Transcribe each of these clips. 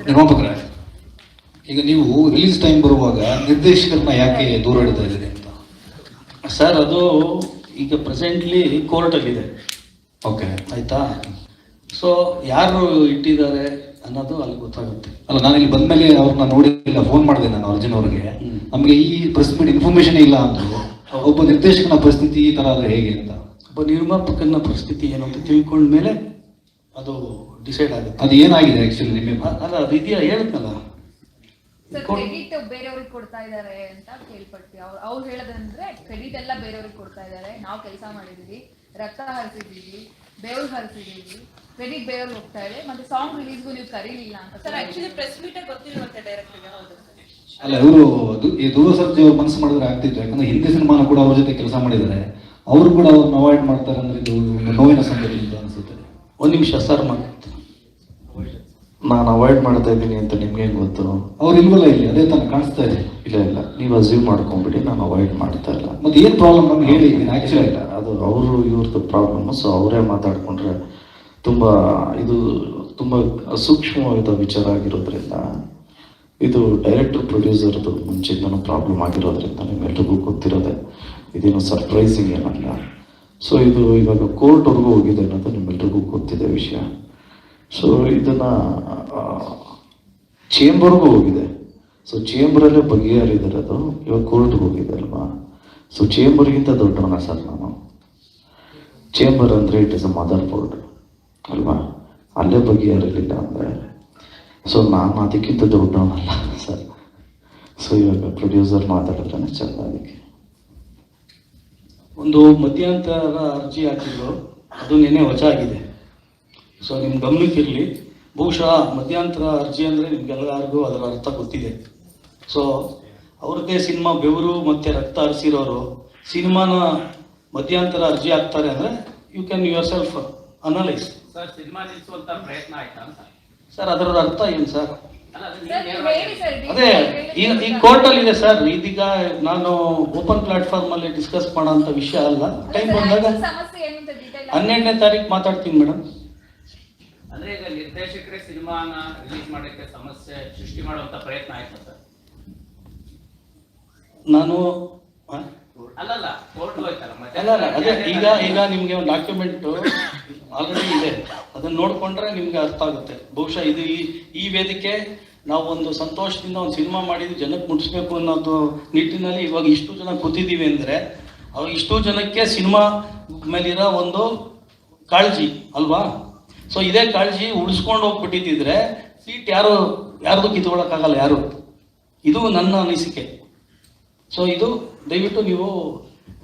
ನಿರ್ಮಾಪಕರೇ ಈಗ ನೀವು release time ಬರುವಾಗ ನಿರ್ದೇಶಕರನ್ನ ಯಾಕೆ ದೂರ ಇಡ್ತಾ ಇದ್ದೀರಿ ಅಂತ? ಸರ್ ಅದು ಈಗ ಪ್ರೆಸೆಂಟ್ಲಿ ಕೋರ್ಟಲ್ಲಿದೆ ಓಕೆ ಆಯ್ತಾ? ಸೊ ಯಾರು ಇಟ್ಟಿದ್ದಾರೆ ಅನ್ನೋದು ಅಲ್ಲಿ ಗೊತ್ತಾಗುತ್ತೆ. ಅಲ್ಲ ನಾನು ಇಲ್ಲಿ ಬಂದ್ಮೇಲೆ ಅವ್ರನ್ನ ನೋಡಿಲ್ಲ ಫೋನ್ ಮಾಡಿದೆ ನಾನು ಅರ್ಜುನ್ ಅವ್ರಿಗೆ. ನಮಗೆ ಈ ಪ್ರೆಸ್ ಮೀಟ್ ಇನ್ಫಾರ್ಮೇಶನ್ ಇಲ್ಲ ಅಂದ್ರು ಒಬ್ಬ ನಿರ್ದೇಶಕನ ಪರಿಸ್ಥಿತಿ ಈ ಥರ ಆದ್ರೆ ಹೇಗೆ ಅಂತ? ಒಬ್ಬ ನಿರ್ಮಾಪಕನ ಪರಿಸ್ಥಿತಿ ಏನು ಅಂತ ತಿಳ್ಕೊಂಡ ಮೇಲೆ ಅದು ಡಿಸೈಡ್ ಆಗುತ್ತೆ. ಅದು ಏನಾಗಿದೆ ಆಕ್ಚುಲಿ ನಿಮಗೆ ಅ- ಅಲ್ಲ ಅದು ಇದೆಯಾ? ಹೇಳುತ್ತಲ್ಲ ಕ್ರೆಡಿಟ್ ಬೇರೆಯವ್ರಿಗೆ ಕೊಡ್ತಾ ಇದ್ದಾರೆ ಅಂತ ಕೇಳ್ಪಡ್ತೀವಿ ಅವ್ರು ಅವ್ರು ಹೇಳೋದಂದ್ರೆ ಕ್ರೆಡಿಟ್ ಎಲ್ಲ ಬೇರೆಯವ್ರಿಗೆ ಕೊಡ್ತಾ ಇದ್ದಾರೆ. ನಾವು ಕೆಲಸ ಮಾಡಿದೀವಿ ರಕ್ತ ಹರಿಸಿದೀವಿ ಬೇವ್ರು ಹರಿಸಿದೀವಿ ಕ್ರೆಡಿಟ್ ಬೇರೆಯವ್ರಿಗೆ ಹೋಗ್ತಾ ಇದೆ. ಮತ್ತೆ ಸಾಂಗ್ ರಿಲೀಸ್ಗೂ ನೀವು ಕರೀಲಿಲ್ಲ ಅಂತ ಸರ್ ಆಕ್ಚುಲಿ ಪ್ರೆಸ್ ಮೀಟೇ ಗೊತ್ತಿಲ್ವಂತೆ ಡೈರೆಕ್ಟರ್ಗೆ ಹೌದು. ಅಲ್ಲ ಇವರು ಈ ಧ್ರುವ ಸರ್ಜಿ ಅವ್ರು ಮನಸ್ಸು ಮಾಡಿದ್ರೆ ಆಗ್ತಿತ್ತು. ಯಾಕಂದ್ರೆ ಹಿಂದಿ ಸಿನಿಮಾನ ಕೂಡ ಅವ್ರ ಜೊತೆ ಕೆಲಸ ಮಾಡಿದ್ದಾರೆ. ಅವರು ಕೂಡ ಅವ್ರನ್ನ ಅವಾಯ್ಡ್ ಮಾಡ್ತಾರೆ ಅಂದ್ರೆ ಇದು ಒಂದು ನೋವಿನ ಸಂಗತಿ ಅಂತ ಅನ್ಸುತ್ತೆ. ಒಂದು ನಿಮಿಷ ಸರ್ ಮಾತು ನಾನು ಅವಾಯ್ಡ್ ಮಾಡ್ತಾ ಇದ್ದೀನಿ ಅಂತ ನಿಮ್ಗೆ ಗೊತ್ತು? ಅವ್ರು ಇಲ್ವಲ್ಲ ಇಲ್ಲಿ? ಅದೇ ತನಕ ಕಾಣಿಸ್ತಾ ಇದೆ. ಇಲ್ಲ ಇಲ್ಲ. ನೀವು ಅಸ್ಯೂಮ್ ಮಾಡ್ಕೊಂಬಿಡಿ. ನಾನು ಅವಾಯ್ಡ್ ಮಾಡ್ತಾ ಇಲ್ಲ. ಮತ್ತೆ ಏನು ಪ್ರಾಬ್ಲಮ್ ನಮ್ಗೆ? ಹೇಳಿದ್ದೀನಿ ಆ್ಯಕ್ಚುಲಿ ಇಲ್ಲ ಅದು ಅವರು ಇವ್ರದ್ದು ಪ್ರಾಬ್ಲಮ್ ಸೊ ಅವರೇ ಮಾತಾಡ್ಕೊಂಡ್ರೆ ತುಂಬ ಇದು ತುಂಬ ಸೂಕ್ಷ್ಮವಾದ ವಿಚಾರ ಆಗಿರೋದ್ರಿಂದ ಇದು ಡೈರೆಕ್ಟರ್ ಪ್ರೊಡ್ಯೂಸರ್ದು ಮುಂಚೆಯಿಂದನೂ ಪ್ರಾಬ್ಲಮ್ ಆಗಿರೋದ್ರಿಂದ ನಿಮ್ಮೆಲ್ರಿಗೂ ಗೊತ್ತಿರೋದೆ. ಇದೇನು ಸರ್ಪ್ರೈಸಿಂಗ್ ಏನಲ್ಲ. ಸೊ ಇದು ಇವಾಗ ಕೋರ್ಟ್ವರೆಗೂ ಹೋಗಿದೆ ಅನ್ನೋದು ನಿಮ್ಮೆಲ್ರಿಗೂ ಗೊತ್ತಿದೆ ವಿಷಯ. ಸೊ ಇದನ್ನ ಚೇಂಬರ್ಗೂ ಹೋಗಿದೆ. ಸೊ ಚೇಂಬರಲ್ಲೇ ಬಗೆಹರಿದರೆ ಅದು. ಇವಾಗ ಕೋರ್ಟ್ಗೆ ಹೋಗಿದೆ ಅಲ್ವಾ? ಸೊ ಚೇಂಬರ್ಗಿಂತ ದೊಡ್ಡವನ ಸರ್ ನಾನು. ಚೇಂಬರ್ ಅಂದರೆ it is a mother board ಅಲ್ವಾ? ಅಲ್ಲೇ ಬಗೆಹರಿಲಿಲ್ಲ ಅಂದರೆ. ಸೊ ನಾನು ಅದಕ್ಕಿಂತ ದೊಡ್ಡವನಲ್ಲ ಸರ್. ಸೊ ಇವಾಗ ಪ್ರೊಡ್ಯೂಸರ್ ಮಾತಾಡಿದ್ರೆ ಚೆಂದ ಅದಕ್ಕೆ. ಒಂದು ಮಧ್ಯಂತರ ಅರ್ಜಿ ಹಾಕಿದ್ರು. ಅದು ನಿನ್ನೆ ವಜಾ ಆಗಿದೆ. ಸೊ ನಿಮ್ಮ ಗಮನಕ್ಕಿರಲಿ ಬಹುಶಃ ಮಧ್ಯಂತರ ಅರ್ಜಿ ಅಂದರೆ ನಿಮ್ಗೆಲ್ಲರಿಗೂ ಅದರ ಅರ್ಥ ಗೊತ್ತಿದೆ. ಸೊ ಅವ್ರದ್ದೇ ಸಿನಿಮಾ ಬೆವರು ಮತ್ತು ರಕ್ತ ಹರಿಸಿರೋರು ಸಿನಿಮಾನ ಮಧ್ಯಂತರ ಅರ್ಜಿ ಹಾಕ್ತಾರೆ ಅಂದರೆ you can yourself analyse sir cinema ನಿಲ್ಲಿಸುವಂಥ ಪ್ರಯತ್ನ ಆಯ್ತಾ ಸರ್ ಅದರ ಅರ್ಥ ಏನು ಸರ್ ಅದು ಈ ಕೋರ್ಟ್ ಕೋರ್ಟಲ್ಲಿ ಇದೆ ಸರ್ ಇದೀಗ ನಾನು ಓಪನ್ ಪ್ಲಾಟ್ಫಾರ್ಮ್ ಅಲ್ಲಿ ಡಿಸ್ಕಸ್ ಮಾಡೋಂತ ವಿಷಯ ಅಲ್ಲ. ಟೈಮ್ ಬಂದಾಗ ಸಮಸ್ಯೆ ಏನು ಅಂತ ಡೀಟೇಲ್ ಹನ್ನೆರಡನೇ ತಾರೀಕು ಮಾತಾಡ್ತೀನಿ ಮೇಡಮ್ ಅಂದ್ರೆ ಈಗ ನಿರ್ದೇಶಕರೇ ಸಿನಿಮಾನ ರಿಲೀಸ್ ಮಾಡಕ್ಕೆ ಸಮಸ್ಯೆ ಸೃಷ್ಟಿ ಮಾಡುವಂತ ಪ್ರಯತ್ನ ಆಯ್ತು ಸರ್ ನಾನು? ಅಲ್ಲಲ್ಲ ಕೋರ್ಟ್ ಹೋಯ್ತಲ್ಲ ಮತ್ತೆ ಅಲ್ಲ ಅಲ್ಲ ಅದೇ ಈಗ ಈಗ ನಿಮ್ಗೆ ಒಂದು ಡಾಕ್ಯುಮೆಂಟ್ ಆಲ್ರೆಡಿ ಇದೆ. ಅದನ್ನ ನೋಡ್ಕೊಂಡ್ರೆ ನಿಮ್ಗೆ ಅರ್ಥ ಆಗುತ್ತೆ. ಬಹುಶಃ ಇದು ಈ ಈ ವೇದಿಕೆ ನಾವು ಒಂದು ಸಂತೋಷದಿಂದ ಒಂದು ಸಿನಿಮಾ ಮಾಡಿ ಜನಕ್ಕೆ ಮುಟ್ಟಿಸ್ಬೇಕು ಅನ್ನೋದು ನಿಟ್ಟಿನಲ್ಲಿ ಇವಾಗ ಇಷ್ಟು ಜನ ಕೂತಿದ್ದೀವಿ ಅಂದ್ರೆ ಅವಾಗ ಇಷ್ಟು ಜನಕ್ಕೆ ಸಿನಿಮಾ ಮೇಲಿರೋ ಒಂದು ಕಾಳಜಿ, ಅಲ್ವಾ? ಸೊ ಇದೇ ಕಾಳಜಿ ಉಳಿಸ್ಕೊಂಡು ಹೋಗ್ಬಿಟ್ಟಿದ್ರೆ ಸೀಟ್ ಯಾರು, ಯಾರ್ದು ಕಿತ್ಕೊಳ್ಳೋಕ್ಕಾಗಲ್ಲ ಯಾರು? ಇದು ನನ್ನ ಅನಿಸಿಕೆ. ಸೊ ಇದು ದಯವಿಟ್ಟು ನೀವು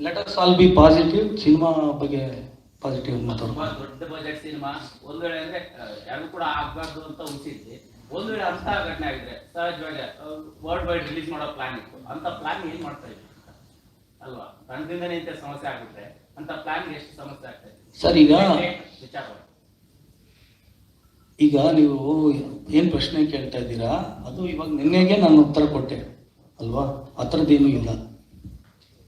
letters all be positive cinema ಬಗ್ಗೆ ಪಾಸಿಟಿವ್ ತುಂಬಾ ದೊಡ್ಡ ಬಜೆಟ್ ಸಿನಿಮಾ. ಒಂದ್ ವೇಳೆ ಅಂದ್ರೆ ಯಾರು ಕೂಡ ಆಗ್ಬಾರ್ದು ಅಂತ ಉಳಿಸಿದ್ವಿ. ಒಂದ್ ವೇಳೆ ಅಂತ ಘಟನೆ ಆಗಿದ್ರೆ ಸಹಜವಾಗಿ ವರ್ಲ್ಡ್ ವೈಡ್ ರಿಲೀಸ್ ಮಾಡೋ ಪ್ಲಾನ್ ಇತ್ತು. ಅಂತ ಪ್ಲಾನ್ ಏನ್ ಮಾಡ್ತಾ ಇದ್ವಿ ಅಲ್ವಾ? ತಂಡದಿಂದನೇ ಇಂಥ ಸಮಸ್ಯೆ ಆಗುತ್ತೆ ಅಂತ ಪ್ಲಾನ್ ಎಷ್ಟು ಸಮಸ್ಯೆ ಆಗ್ತದೆ ಸರ್ ಈಗ ವಿಚಾರ ಈಗ ನೀವು ಏನು ಪ್ರಶ್ನೆ ಕೇಳ್ತಾ ಇದ್ದೀರಾ? ಅದು ಇವಾಗ ನಿನ್ನೆಗೆ ನಾನು ಉತ್ತರ ಕೊಟ್ಟೆ. ಅಲ್ವಾ? ಆ ಥರದ್ದೇನೂ ಇಲ್ಲ.